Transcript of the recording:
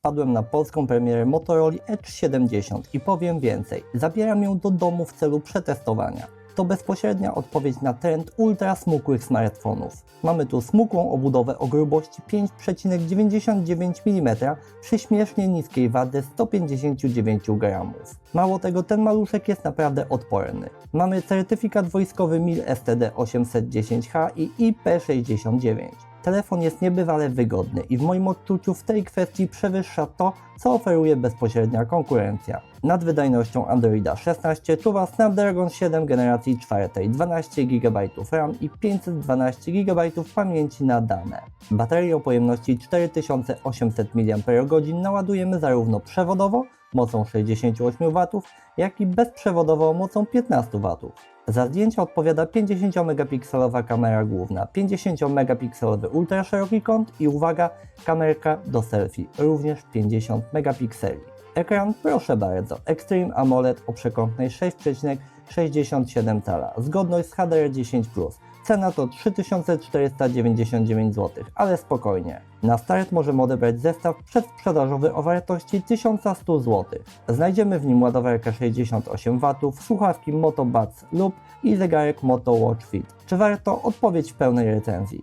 wpadłem na polską premierę Motorola Edge 70 i powiem więcej, zabieram ją do domu w celu przetestowania. To bezpośrednia odpowiedź na trend ultra smukłych smartfonów. Mamy tu smukłą obudowę o grubości 5,99 mm przy śmiesznie niskiej wady 159 gramów. Mało tego, ten maluszek jest naprawdę odporny. Mamy certyfikat wojskowy MIL STD 810H i IP69. Telefon jest niebywale wygodny i w moim odczuciu w tej kwestii przewyższa to, co oferuje bezpośrednia konkurencja. Nad wydajnością Androida 16 czuwa Snapdragon 7 generacji 4, 12 GB RAM i 512 GB pamięci na dane. Baterię o pojemności 4800 mAh naładujemy zarówno przewodowo mocą 68 W, jak i bezprzewodowo mocą 15 W. Za zdjęcia odpowiada 50-megapikselowa kamera główna, 50-megapikselowy ultraszeroki kąt i uwaga, kamerka do selfie, również 50 megapikseli. Ekran, proszę bardzo, Extreme AMOLED o przekątnej 6,67 cala, zgodność z HDR10+. Cena to 3499 zł, ale spokojnie. Na start możemy odebrać zestaw przedsprzedażowy o wartości 1100 zł. Znajdziemy w nim ładowarkę 68 W, słuchawki Moto Buds lub i zegarek Moto Watch Fit. Czy warto? Odpowiedź w pełnej recenzji.